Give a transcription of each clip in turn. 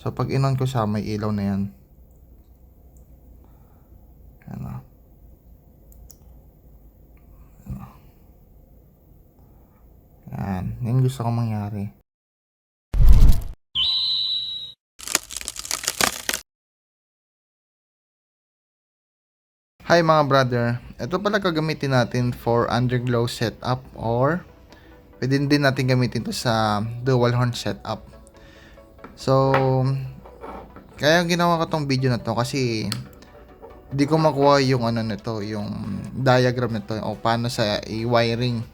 So, pag inon ko siya, may ilaw na yan. Ayan o. Ayan. Yan. Yan gusto kong mangyari. Hi mga brother. Ito pala gagamitin natin for underglow setup or pwede din natin gamitin to sa dual horn setup. So, kaya ginawa ko tong video na to kasi di ko makuha yung ano nito, yung diagram nito o paano sa i-wiring.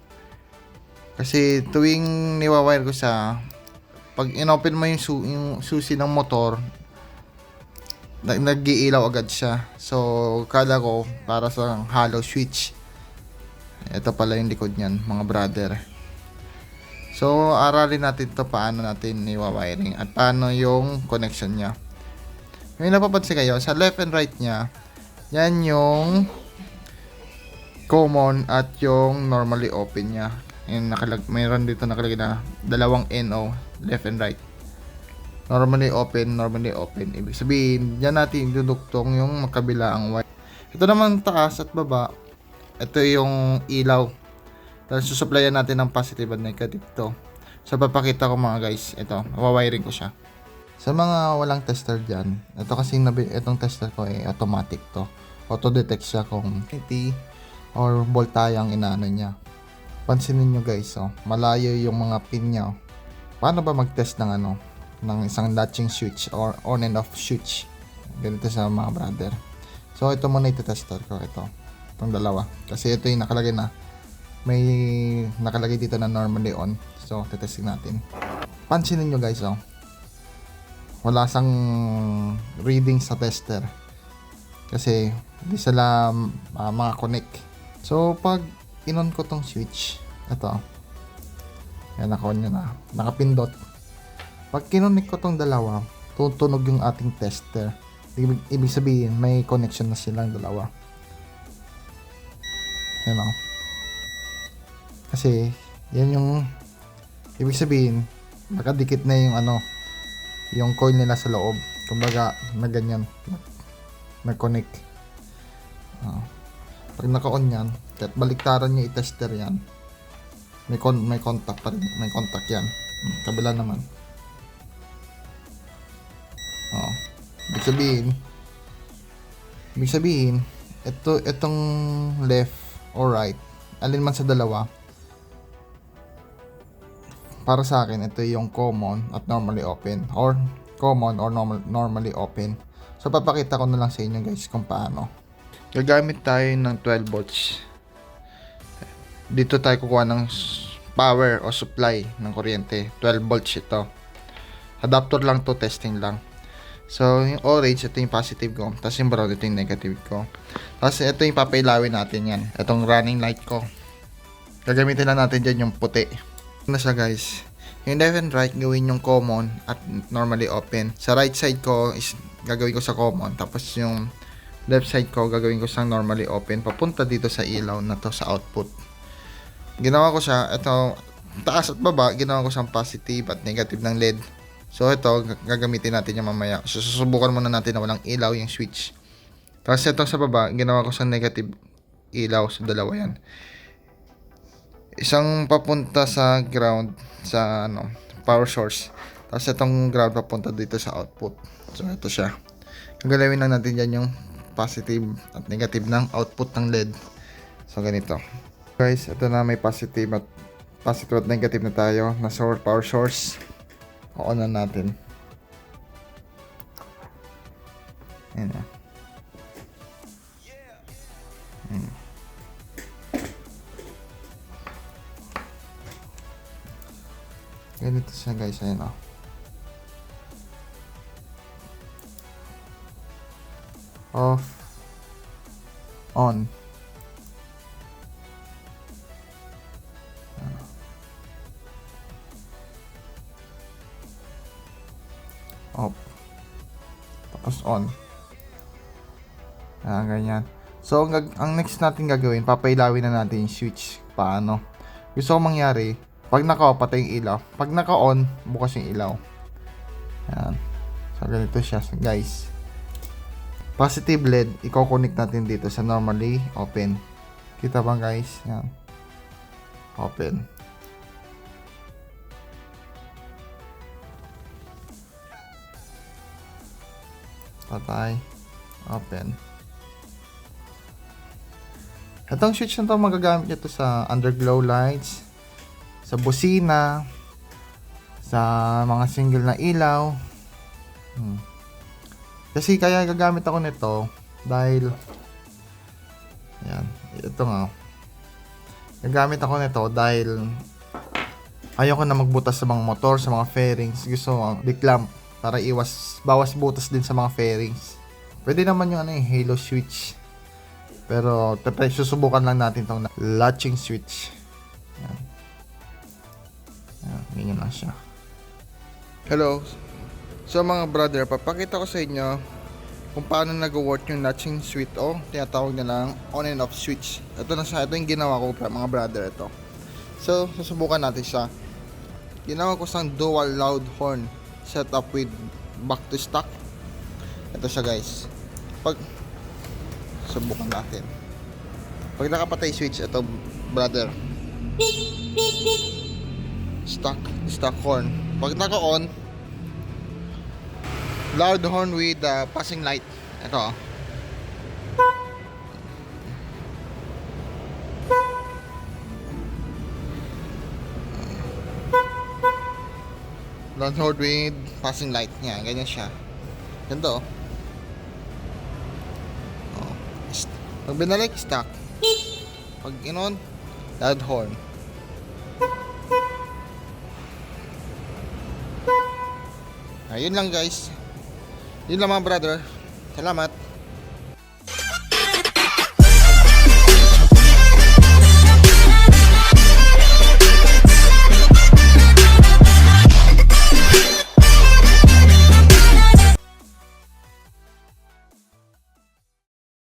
Kasi tuwing niwa-wire ko sa pag inopen mo yung, su- yung susi ng motor, nag nag-iilaw agad siya. So, kala ko para sa hollow switch. Ito pala yung likod niyan, mga brother. So, aralin natin to paano natin iwa-wiring at paano yung connection niya. May napapansin kayo, sa left and right niya, yan yung common at yung normally open niya. Yung nakalag mayroon dito nakalagay na dalawang NO, left and right. Normally open, normally open. Ibig sabihin, diyan natin duduktong yung magkabila ang wire. Ito naman taas at baba. Ito yung ilaw. Dahil susuplayan natin ng positive at negative to. So, papakita ko mga guys. Ito, wawiring ko siya. Sa mga walang tester dyan, ito kasi itong tester ko ay automatic to. Auto-detect siya kung 80 or voltahe ang inaano niya. Pansinin nyo guys, oh, malayo yung mga pin niya. oh. Paano ba mag-test ng ano, ng isang latching switch or on and off switch? Ganito sa mga brother. So, ito muna ito-tester ko, ito. Itong dalawa. Kasi ito yung nakalagay na may nakalagay dito na normally on. So, tetesting natin. Pansinin nyo guys, oh. Wala sang reading sa tester. Kasi, hindi sila uh, makakonect. So, pag inon ko tong switch, ito. Yan, naka-on yun na. Nakapindot. Pag kinonek ko tong dalawa, tutunog yung ating tester. Ibig, ibig sabihin, may connection na silang dalawa. Yan o. Kasi, yan yung ibig sabihin, nakadikit na yung ano, yung coil nila sa loob. Kumbaga, na ganyan. Nag-connect. Oh. Pag naka-on yan, kahit baliktaran nyo i-tester yan, may, con may contact pa rin. May contact yan. Hmm, Kabila naman. Oh. Ibig sabihin, ibig sabihin, ito, itong left or right, alin man sa dalawa, para sa akin, ito yung common at normally open. Or common or normal, normally open. So, papakita ko na lang sa inyo guys kung paano. Gagamit tayo ng 12 volts. Dito tayo kukuha ng power o supply ng kuryente. 12 volts ito. Adapter lang to, testing lang. So, yung orange, ito yung positive ko. Tapos yung brown, ito yung negative ko. Tapos ito yung papailawin natin yan. Itong running light ko. Gagamitin na natin dyan yung puti. Na siya guys. Yung left and right, gawin yung common at normally open. Sa right side ko is gagawin ko sa common. Tapos yung left side ko, gagawin ko sa normally open. Papunta dito sa ilaw na to sa output. Ginawa ko siya, ito, taas at baba, ginawa ko siyang positive at negative ng LED. So ito, gagamitin natin yung mamaya. So, susubukan muna natin na walang ilaw yung switch. Tapos ito sa baba, ginawa ko siyang negative ilaw sa dalawa yan. Isang papunta sa ground sa ano, power source. Tapos itong ground papunta dito sa output. So ito siya. Gagalawin lang natin dyan yung positive at negative ng output ng LED. So ganito. Guys, ito na may positive at positive at negative na tayo na source, power source. On na natin. Ganito siya guys, ayun o. Off. On. Off. Tapos on. Ah, ganyan. So, ang, ang next natin gagawin, papailawin na natin yung switch. Paano? Gusto ko mangyari, pag naka-off, patay yung ilaw. Pag naka-on, bukas yung ilaw. Yan. So, ganito siya, guys. Positive LED, i-connect natin dito sa normally open. Kita ba guys? Yan. Open. Patay. Open. Itong switch na to magagamit nyo to sa underglow lights, sa busina, sa mga single na ilaw. Hmm. Kasi kaya gagamit ako nito dahil yan, ito nga. Gagamit ako nito dahil ayoko na magbutas sa mga motor, sa mga fairings. Gusto ko big lamp para iwas bawas butas din sa mga fairings. Pwede naman yung ano yung halo switch. Pero tatry susubukan lang natin tong latching switch. Yan. Yan, ganyan lang siya. Hello. So mga brother, papakita ko sa inyo kung paano nag-work yung latching switch o tinatawag nilang on and off switch. Ito na siya, ito yung ginawa ko mga brother ito. So, susubukan natin siya. Ginawa ko sang dual loud horn set up with back to stock. Ito siya guys. Pag subukan natin. Pag nakapatay switch, ito brother. Stock, stock horn. Pag naka-on, loud horn with uh, passing light. Ito. oh. Loud horn with passing light. Yan, ganyan siya. Ganito. oh. Oh. Pag binalik, stock. Pag inon, loud horn. Ayun lang guys. Yun lang mga brother. Salamat.